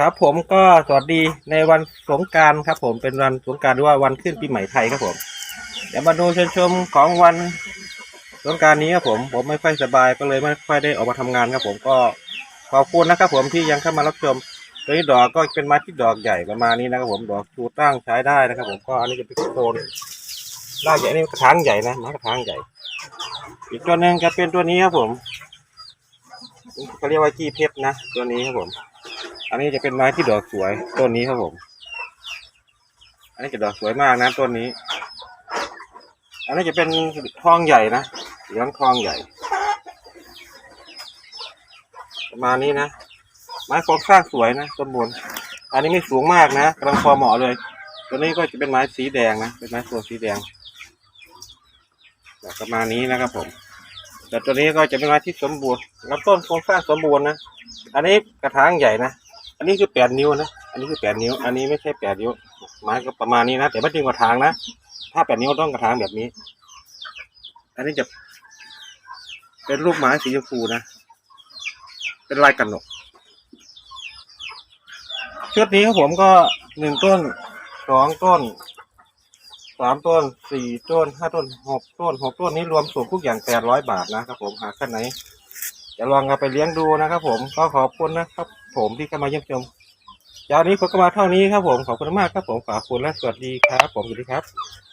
ครับผมก็สวัสดีในวันสงการครับผมเป็นวันสงการหรือว่าวันขึ้นปีใหม่ไทยครับผม เดี๋ยวมาดูเชิญชมของวันสงการนี้ครับผมผมไม่ค่อยสบายก็เลยไม่ค่อยได้ออกมาทำงานครับ ผมก็ขอบคุณนะครับผมที่ยังเข้ามารับชมตัวนี้ดอกก็เป็นไม้ที่ดอกใหญ่ประมาณนี้นะครับ ผมดอกชูตั้งใช้ได้นะครับ ผมก็อันนี้จะเป็นโคนรากใหญ่นี่กระถางใหญ่นะไม้กระถางใหญ่ อีกตัวหนึ่งจะเป็นตัวนี้ครับผมเขาเรียกว่าจี้เพชรนะตัวนี้ครับผม อันนี้จะเป็นไม้ที่ดอกสวยต้นนี้ครับผม อันนี้จะดอกสวยมากนะต้นนี้ อันนี้จะเป็นทองใหญ่นะเหลืองทองใหญ่ ประมาณนี้นะ ไม้โครงสร้างสวยนะสมบูรณ์อันนี้ไม่สูงมากนะกำลังพอเหมาะเลย ตัวนี้ก็จะเป็นไม้สีแดงนะ เป็นไม้โซนสีแดงแประมาณนี้นะครับผม แต่ตัวนี้ก็จะเป็นไม้ที่สมบูรณ์ลำต้นโครงสร้างสมบูรณ์นะ อันนี้กระถางใหญ่นะ อันนี้คือแปดนิ้วนะ อันนี้คือแปดนิ้ว อันนี้ไม่ใช่แปดนิ้ว ไม้ก็ประมาณนี้นะ แต่ไม่ถึงกระถางนะ ถ้าแปดนิ้วต้องกระถางแบบนี้ อันนี้จะ เป็นรูปไม้สีชมพูนะ เป็นลายกันหนก ชุดนี้ครับผมก็หนึ่งต้น สองต้น สามต้น สี่ต้น ห้าต้น หกต้น หกต้นนี้รวมส่งทุกอย่างแปดร้อยบาทนะครับผม หาขั้นไหน จะลองเอาไปเลี้ยงดูนะครับ ผมก็ขอบคุณนะครับ ผมที่เข้ามาเยี่ยมชมยาวนี้ผมก็มาเท่านี้ครับผมขอบคุณมากครับผมขอบคุณและสวัสดีครับ ผมสวัสดีครับ